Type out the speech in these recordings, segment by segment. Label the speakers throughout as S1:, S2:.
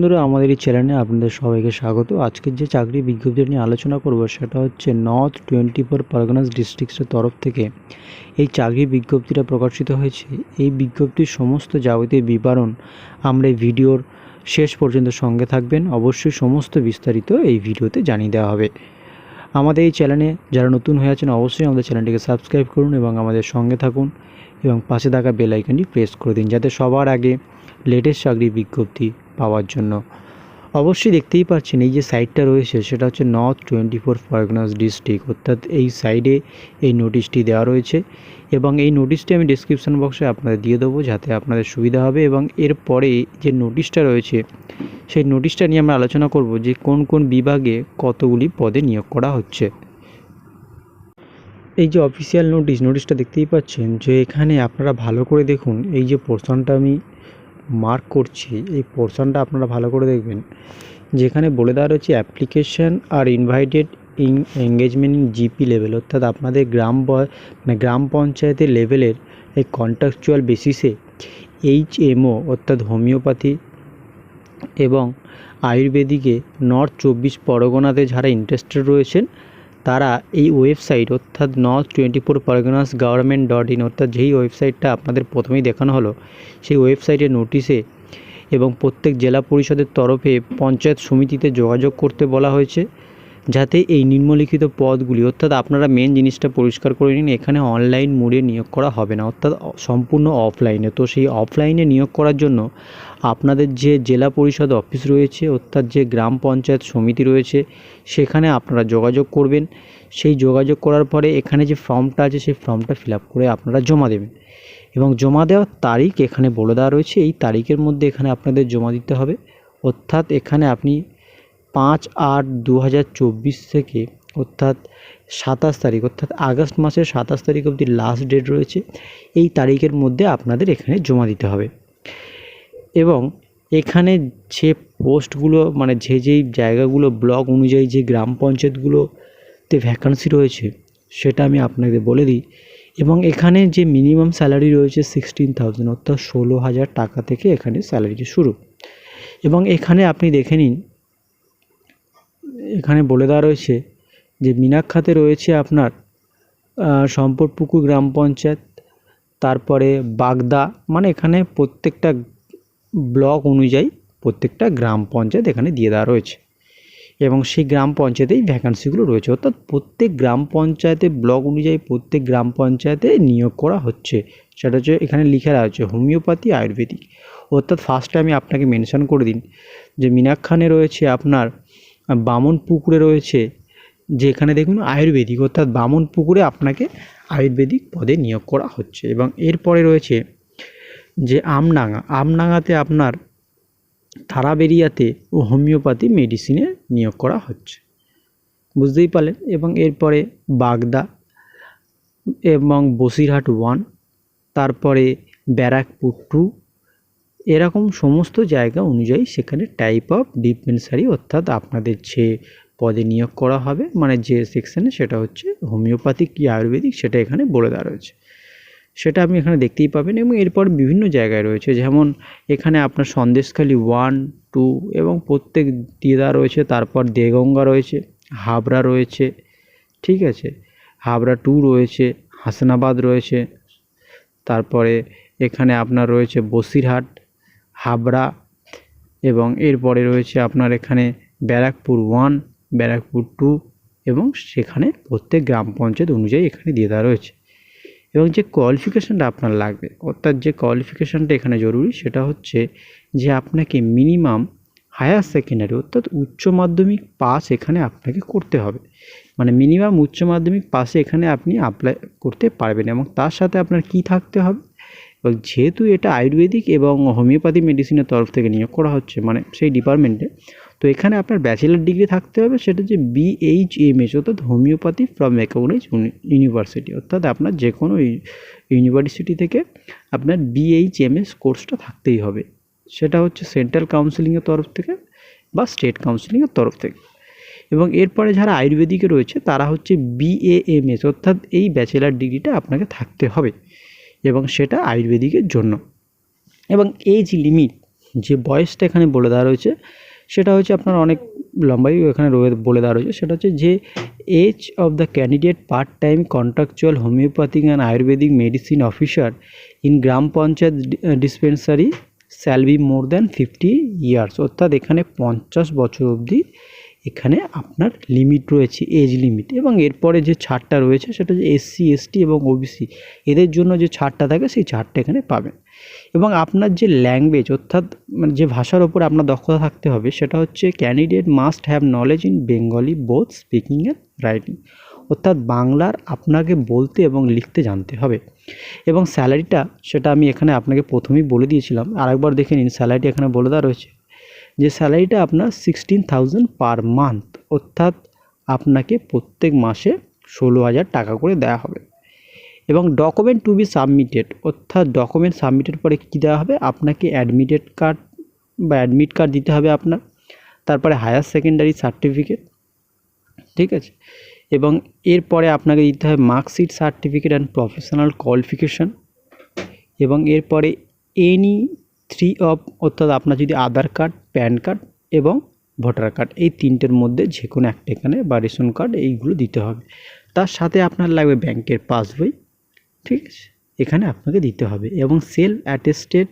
S1: বন্ধুরা, আমাদের এই চ্যানেলে আপনাদের সবাইকে স্বাগত। আজকের যে চাকরি বিজ্ঞপ্তি নিয়ে আলোচনা করব, সেটা হচ্ছে নর্থ টোয়েন্টি ফোর পরগনাস ডিস্ট্রিক্টের তরফ থেকে। এই চাকরি বিজ্ঞপ্তিটা প্রকাশিত হয়েছে। এই বিজ্ঞপ্তির সমস্ত যাবতীয় বিবরণ আমরা এই ভিডিওর শেষ পর্যন্ত সঙ্গে থাকবেন। অবশ্যই সমস্ত বিস্তারিত এই ভিডিওতে জানিয়ে দেওয়া হবে। আমাদের এই চ্যানেলে যারা নতুন হয়ে আছেন, অবশ্যই আমাদের চ্যানেলটিকে সাবস্ক্রাইব করুন এবং আমাদের সঙ্গে থাকুন এবং পাশে থাকা বেল আইকনটি প্রেস করে দিন, যাতে সবার আগে লেটেস্ট চাকরি বিজ্ঞপ্তি পাওয়ার জন্য। অবশ্যই দেখতেই পাচ্ছেন, এই যে সাইটটা রয়েছে, সেটা হচ্ছে north twenty four Parganas district অর্থাৎ এই সাইডে এই নোটিশটি দেওয়া রয়েছে এবং এই নোটিশটি আমি ডিসক্রিপশন বক্সে আপনাদের দিয়ে দেবো যাতে আপনাদের সুবিধা হবে এবং এরপরে যে নোটিশটা রয়েছে, সেই নোটিশটা নিয়ে আমরা আলোচনা করব যে কোন কোন বিভাগে কতগুলি পদে নিয়োগ করা হচ্ছে। এই যে অফিসিয়াল নোটিশ নোটিশটা দেখতেই পাচ্ছেন যে এখানে আপনারা ভালো করে দেখুন, এই যে পোর্শনটা আমি মার্ক করছি, এই পোর্শনটা আপনারা ভালো করে দেখবেন। যেখানে বলে দেওয়া রয়েছে application are invited in engagement in G P level অর্থাৎ আপনাদের গ্রাম মানে গ্রাম পঞ্চায়েতের লেভেলের এই কন্ট্রাকচুয়াল বেসিসে এইচ এমও অর্থাৎ হোমিওপ্যাথি এবং আয়ুর্বেদিকে নর্থ চব্বিশ পরগনাতে যারা ইন্টারেস্টেড রয়েছেন তারা এই ওয়েবসাইট অর্থাৎ north twenty four Parganas government dot in, অর্থাৎ যেই ওয়েবসাইটটা আপনাদের প্রথমেই দেখানো হলো, সেই ওয়েবসাইটে নোটিশে এবং প্রত্যেক জেলা পরিষদের তরফে পঞ্চায়েত সমিতিতে যোগাযোগ করতে বলা হয়েছে। যাতে এই নিম্নলিখিত পদগুলি, অর্থাৎ আপনারা মেন জিনিসটা পরিষ্কার করে নিন, এখানে অনলাইন মোডে নিয়োগ করা হবে না, অর্থাৎ সম্পূর্ণ অফলাইনে তো সেই অফলাইনে নিয়োগ করার জন্য আপনাদের যে জেলা পরিষদ অফিস রয়েছে, অর্থাৎ যে গ্রাম পঞ্চায়েত সমিতি রয়েছে, সেখানে আপনারা যোগাযোগ করবেন। সেই যোগাযোগ করার পরে এখানে যে ফর্মটা আছে, সেই ফর্মটা ফিল করে আপনারা জমা দেবেন। এবং জমা দেওয়ার তারিখ এখানে বলে দেওয়া রয়েছে, এই তারিখের মধ্যে এখানে আপনাদের জমা দিতে হবে। অর্থাৎ এখানে আপনি পাঁচ আট দু হাজার চব্বিশ থেকে অর্থাৎ সাতাশ তারিখ, অর্থাৎ আগস্ট মাসের সাতাশ তারিখ অবধি লাস্ট ডেট রয়েছে। এই তারিখের মধ্যে আপনাদের এখানে জমা দিতে হবে। এবং এখানে যে পোস্টগুলো মানে যে যেই জায়গাগুলো ব্লক অনুযায়ী যে গ্রাম পঞ্চায়েতগুলোতে ভ্যাকান্সি রয়েছে, সেটা আমি আপনাকে বলে দিই। এবং এখানে যে মিনিমাম স্যালারি রয়েছে সিক্সটিন থাউজেন্ড অর্থাৎ ষোলো হাজার টাকা থেকে এখানে স্যালারিটি শুরু। এবং এখানে আপনি দেখে নিন এখানে বলে দেওয়া রয়েছে যে মিনাক্ষাতে রয়েছে আপনার সম্পদপুকুর গ্রাম পঞ্চায়েত, তারপরে বাগদা মানে এখানে প্রত্যেকটা ব্লক অনুযায়ী প্রত্যেকটা গ্রাম পঞ্চায়েত এখানে দিয়ে দেওয়া রয়েছে। এবং সেই গ্রাম পঞ্চায়েতেই ভ্যাকান্সিগুলো রয়েছে। অর্থাৎ প্রত্যেক গ্রাম পঞ্চায়েতে, ব্লক অনুযায়ী প্রত্যেক গ্রাম পঞ্চায়েতে নিয়োগ করা হচ্ছে। সেটা হচ্ছে এখানে লিখে দেওয়া হচ্ছে হোমিওপ্যাথি, আয়ুর্বেদিক। অর্থাৎ ফার্স্টে আমি আপনাকে মেনশন করে দিন যে মিনাক্ষানে রয়েছে আপনার বামন পুকুরে রয়েছে, যেখানে দেখুন আয়ুর্বেদিক, অর্থাৎ বামন পুকুরে আপনাকে আয়ুর্বেদিক পদে নিয়োগ করা হচ্ছে। এবং এরপরে রয়েছে যে আমডাঙ্গা, আমডাঙ্গাতে আপনার থারাবেরিয়াতে ও হোমিওপ্যাথি মেডিসিনে নিয়োগ করা হচ্ছে। বুঝতেই পারলেন? এবং এরপরে বাগদা এবং বসিরহাট ওয়ান, তারপরে ব্যারাকপুর টু এরকম সমস্ত জায়গা অনুযায়ী সেখানে টাইপ অফ ডিসপেন্সারি অর্থাৎ আপনাদের যে পদে নিয়োগ করা হবে মানে যে সেকশানে সেটা হচ্ছে হোমিওপ্যাথিক কি আয়ুর্বেদিক সেটা এখানে বলে দেওয়া রয়েছে। সেটা আপনি এখানে দেখতেই পাবেন এবং এরপর বিভিন্ন জায়গায় রয়েছে, যেমন এখানে আপনার সন্দেশখালি ওয়ান টু এবং প্রত্যেক দেওয়া রয়েছে, তারপর দেগঙ্গা রয়েছে, হাবড়া রয়েছে, ঠিক আছে? হাবড়া টু রয়েছে, হাসনাবাদ রয়েছে, তারপরে এখানে আপনার রয়েছে বসিরহাট হাবড়া এবং এরপরে রয়েছে আপনার এখানে ব্যারাকপুর ওয়ান ব্যারাকপুর টু এবং সেখানে প্রত্যেক গ্রাম পঞ্চায়েত অনুযায়ী এখানে দিয়ে দেওয়া রয়েছে। এবং যে কোয়ালিফিকেশানটা আপনার লাগবে, অর্থাৎ যে কোয়ালিফিকেশানটা এখানে জরুরি সেটা হচ্ছে যে আপনাকে মিনিমাম হায়ার সেকেন্ডারি অর্থাৎ উচ্চ মাধ্যমিক পাস এখানে আপনাকে করতে হবে। মানে মিনিমাম উচ্চ মাধ্যমিক পাসে এখানে আপনি অ্যাপ্লাই করতে পারবেন এবং তার সাথে আপনার কি থাকতে হবে? এবং যেহেতু এটা আয়ুর্বেদিক এবং হোমিওপ্যাথি মেডিসিনের তরফ থেকে নিয়োগ করা হচ্ছে মানে সেই ডিপার্টমেন্টে, তো এখানে আপনার ব্যাচেলার ডিগ্রি থাকতে হবে, সেটা যে বিএইচএমএস অর্থাৎ হোমিওপ্যাথি ফ্রম ম্যাকাউনেজ ইউনিভার্সিটি, অর্থাৎ আপনার যে কোনো ইউ- ইউনিভার্সিটি থেকে আপনার বিএইচএমএস কোর্সটা থাকতেই হবে। সেটা হচ্ছে সেন্ট্রাল কাউন্সিলিংয়ের তরফ থেকে বা স্টেট কাউন্সিলিংয়ের তরফ থেকে। এবং এরপরে যারা আয়ুর্বেদিকে রয়েছে, তারা হচ্ছে বিএএমএস অর্থাৎ এই ব্যাচেলার ডিগ্রিটা আপনাকে থাকতে হবে। এবং সেটা আয়ুর্বেদিকের জন্য। এবং এজ লিমিট যে বয়সটা এখানে বলে দেওয়া রয়েছে, সেটা হচ্ছে আপনার অনেক লম্বাই এখানে বলে দেওয়া রয়েছে, সেটা হচ্ছে যে age of the candidate part time contractual homeopathic and ayurvedic medicine officer in gram panchayat dispensary shall be more than fifty years অর্থাৎ এখানে পঞ্চাশ বছর অবধি এখানে আপনার লিমিট রয়েছে এজ লিমিট এবং এরপরে যে ছাড়টা রয়েছে, সেটা হচ্ছে এসসি এসটি এবং ওবিসি এদের জন্য যে ছাড়টা থাকে, সেই ছাড়টা এখানে পাবেন। এবং আপনার যে ল্যাঙ্গুয়েজ অর্থাৎ মানে যে ভাষার ওপর আপনার দক্ষতা থাকতে হবে, সেটা হচ্ছে candidate must have knowledge in Bengali both speaking and writing অর্থাৎ বাংলার আপনাকে বলতে এবং লিখতে জানতে হবে। এবং স্যালারিটা সেটা আমি এখানে আপনাকে প্রথমেই বলে দিয়েছিলাম। আরেকবার দেখে নিন স্যালারিটা এখানে বলে দেওয়া রয়েছে। যে স্যালারিটা আপনার সিক্সটিন থাউজেন্ড পার মান্থ অর্থাৎ আপনাকে প্রত্যেক মাসে ষোলো হাজার টাকা করে দেওয়া হবে। এবং ডকুমেন্ট টু বি সাবমিটেড অর্থাৎ ডকুমেন্ট সাবমিটের পরে কী দেওয়া হবে? আপনাকে অ্যাডমিটেড কার্ড বা অ্যাডমিট কার্ড দিতে হবে আপনার, তারপরে হায়ার সেকেন্ডারি সার্টিফিকেট ঠিক আছে? এবং এরপরে আপনাকে দিতে হবে marksheet certificate and professional qualification এবং এরপরে এনি থ্রি অফ অর্থাৎ আপনার যদি আধার কার্ড প্যান কার্ড এবং ভোটার কার্ড এই তিনটের মধ্যে যে কোনো একটা এখানে বা রেশন কার্ড এইগুলো দিতে হবে। তার সাথে আপনার লাগবে ব্যাংকের পাসবই ঠিক আছে? এখানে আপনাকে দিতে হবে এবং self attested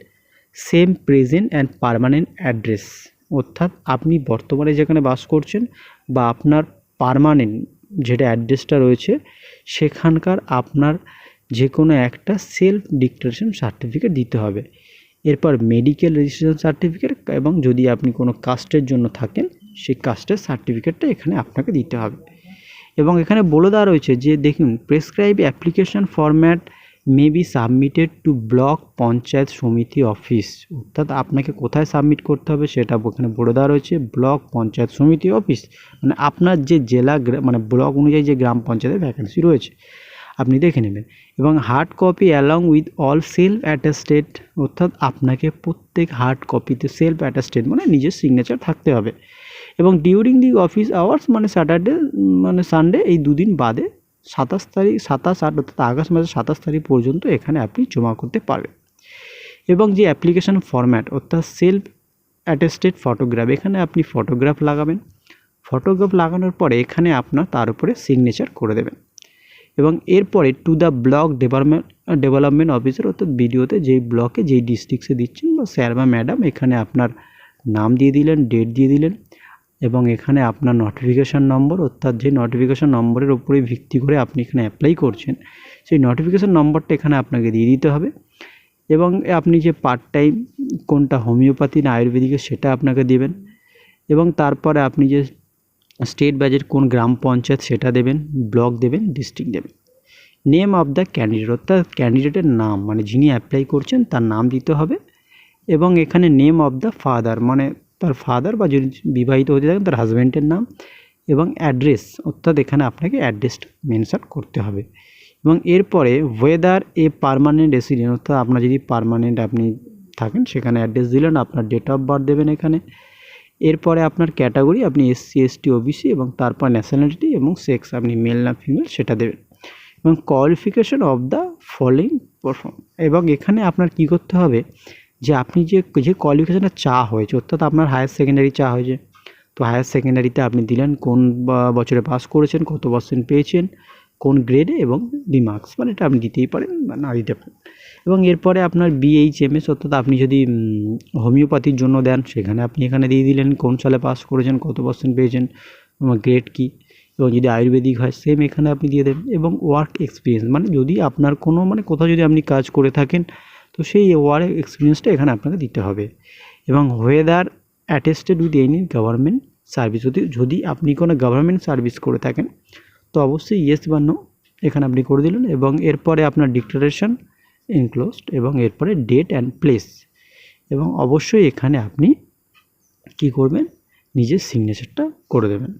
S1: same present and permanent address অর্থাৎ আপনি বর্তমানে যেখানে বাস করছেন বা আপনার পারমানেন্ট যেটা অ্যাড্রেসটা রয়েছে, সেখানকার আপনার যে কোনো একটা সেলফ ডিক্লারেশন সার্টিফিকেট দিতে হবে। এরপর মেডিকেল রেজিস্ট্রেশন সার্টিফিকেট এবং যদি আপনি কোনো কাস্টের জন্য থাকেন, সেই কাস্টের সার্টিফিকেটটা এখানে আপনাকে দিতে হবে। এবং এখানে বলে দেওয়া রয়েছে যে, দেখুন prescribe application format may be submitted to block panchayat samiti office অর্থাৎ আপনাকে কোথায় সাবমিট করতে হবে সেটা এখানে বলে দেওয়া রয়েছে ব্লক পঞ্চায়েত সমিতি অফিস মানে আপনার যে জেলা মানে ব্লক অনুযায়ী যে গ্রাম পঞ্চায়েতের ভ্যাকেন্সি রয়েছে। আপনি দেখে নেবেন। এবং hard copy along with all self attested অর্থাৎ আপনাকে প্রত্যেক হার্ড কপিতে সেলফ অ্যাটাস্টেড মানে নিজের সিগনেচার থাকতে হবে। এবং ডিউরিং দি অফিস আওয়ার্স মানে স্যাটারডে মানে সানডে এই দুদিন বাদে সাতাশ তারিখ, সাতাশ আট অর্থাৎ আগস্ট মাসের সাতাশ তারিখ পর্যন্ত এখানে আপনি জমা করতে পারবেন। এবং যে অ্যাপ্লিকেশন ফরম্যাট অর্থাৎ সেলফ অ্যাটেস্টেড ফটোগ্রাফ এখানে আপনি ফটোগ্রাফ লাগাবেন। ফটোগ্রাফ লাগানোর পরে এখানে আপনার তার উপরে সিগনেচার করে দেবেন। এবং এরপরে to the block development development officer অর্থাৎ ভিডিওতে যেই ব্লকে যেই ডিস্ট্রিক্টসে দিচ্ছেন বা স্যার বা ম্যাডাম এখানে আপনার নাম দিয়ে দিলেন ডেট দিয়ে দিলেন এবং এখানে আপনার নোটিফিকেশান নম্বর অর্থাৎ যে নোটিফিকেশান নম্বরের উপরে ভিত্তি করে আপনি এখানে অ্যাপ্লাই করছেন, সেই নোটিফিকেশান নম্বরটা এখানে আপনাকে দিয়ে দিতে হবে এবং আপনি যে পার্ট টাইম কোনটা হোমিওপ্যাথি না আয়ুর্বেদিকের সেটা আপনাকে দেবেন এবং তারপরে আপনি যে স্টেট বাজেট কোন গ্রাম পঞ্চায়েত সেটা দেবেন, ব্লক দেবেন, ডিস্ট্রিক্ট দেবেন। নেম অফ দ্য ক্যান্ডিডেট, অর্থাৎ ক্যান্ডিডেটের নাম মানে যিনি অ্যাপ্লাই করছেন তার নাম দিতে হবে এবং এখানে নেম অফ দ্য ফাদার মানে তার ফাদার বা যদি বিবাহিত হতে থাকেন তার হাজব্যান্ডের নাম এবং অ্যাড্রেস, অর্থাৎ এখানে আপনাকে অ্যাড্রেসটা মেনশন করতে হবে। এবং এরপরে ওয়েদার এ পারমানেন্ট রেসিডেন্ট অর্থাৎ আপনার যদি পারমানেন্ট আপনি থাকেন সেখানে অ্যাড্রেস দিলেন, আপনার ডেট অফ বার্থ দেবেন এখানে। এরপরে আপনার ক্যাটাগরি, আপনি এসসি এসটি ওবিসি এবং তারপর ন্যাশনালিটি এবং সেক্স আপনি মেল না ফিমেল সেটা দেবেন। এবং qualification of the following perform এবং এখানে আপনার কি করতে হবে? যে আপনি যে যে কোয়ালিফিকেশানটা চা হয়েছে, অর্থাৎ আপনার হায়ার সেকেন্ডারি চা হয়েছে, তো হায়ার সেকেন্ডারিতে আপনি দিলেন, কোন বছরে পাস করেছেন, কত পার্সেন্ট পেয়েছেন কোন গ্রেডে এবং রিমার্কস মানে এটা আপনি দিতেই পারেন বা না দিতে পারেন। এবং এরপরে আপনার বিএইচএমএস অর্থাৎ আপনি যদি হোমিওপ্যাথির জন্য দেন, সেখানে আপনি এখানে দিয়ে দিলেন কোন সালে পাস করেছেন, কত পার্সেন্ট পেয়েছেন আমার গ্রেড কী, এবং যদি আয়ুর্বেদিক হয় সেম এখানে আপনি দিয়ে দেবেন এবং ওয়ার্ক এক্সপিরিয়েন্স মানে যদি আপনার কোনো মানে কোথাও যদি আপনি কাজ করে থাকেন, তো সেই ওয়ার্ক এক্সপিরিয়েন্সটা এখানে আপনাকে দিতে হবে। এবং whether attested with any government service যদি যদি আপনি কোনো গভর্নমেন্ট সার্ভিস করে থাকেন অবশ্যই ইয়েস বা নো এখানে আপনি করে দিলেন এবং এরপরে আপনার ডিক্লারেশন এনক্লোজড এবং এরপরে ডেট অ্যান্ড প্লেস এবং অবশ্যই এখানে আপনি কি করবেন? নিজের সিগনেচারটা করে দেবেন।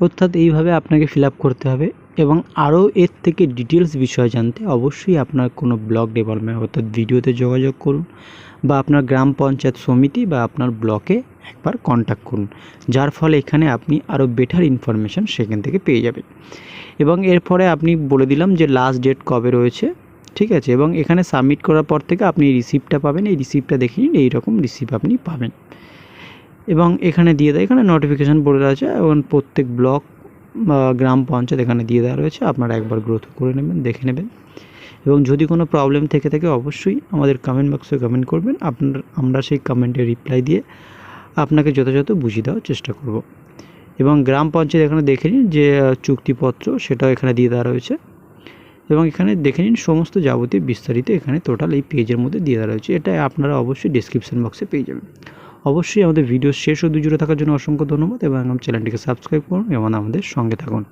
S1: অর্থাৎ এইভাবে আপনাকে ফিল করতে হবে এবং আরও এর থেকে ডিটেলস বিষয় জানতে অবশ্যই আপনার কোনো ব্লক ডেভেলপমেন্ট অর্থাৎ ভিডিওতে যোগাযোগ করুন বা আপনার গ্রাম পঞ্চায়েত সমিতি বা আপনার ব্লকে একবার কন্ট্যাক্ট করুন, যার ফলে এখানে আপনি আরও বেটার ইনফরমেশান সেখান থেকে পেয়ে যাবেন। এবং এরপরে আপনি বলে দিলাম যে লাস্ট ডেট কবে রয়েছে, ঠিক আছে? এবং এখানে সাবমিট করার পর থেকে আপনি রিসিপ্টটা পাবেন, এই রিসিপ্টটা দেখে নিন, এইরকম রিসিপ্ট আপনি পাবেন। এবং এখানে দিয়ে দেয় এখানে নোটিফিকেশান পড়ে আছে, এবং প্রত্যেক ব্লক বা গ্রাম পঞ্চায়েত এখানে দিয়ে দেওয়া রয়েছে, আপনারা একবার গ্রোথ করে নেবেন, দেখে নেবেন। এবং যদি কোনো প্রবলেম থেকে থাকে, অবশ্যই আমাদের কমেন্ট বক্সে কমেন্ট করবেন, আপনার, আমরা সেই কমেন্টে রিপ্লাই দিয়ে আপনাকে যথাযথ বুঝিয়ে দেওয়ার চেষ্টা করব। এবং গ্রাম পঞ্চায়েত এখানে দেখে নিন যে চুক্তিপত্র সেটাও এখানে দিয়ে দেওয়া রয়েছে। এবং এখানে দেখে নিন সমস্ত যাবতীয় বিস্তারিত এখানে টোটাল এই পেজের মধ্যে দিয়ে দেওয়া রয়েছে। এটা আপনারা অবশ্যই ডিসক্রিপশান বক্সে পেয়ে যাবেন। অবশ্যই আমাদের ভিডিও শেষ ও দুজুড়ে থাকার জন্য অসংখ্য ধন্যবাদ এবং আমার চ্যানেলটিকে সাবস্ক্রাইব করুন এবং আমাদের সঙ্গে থাকুন।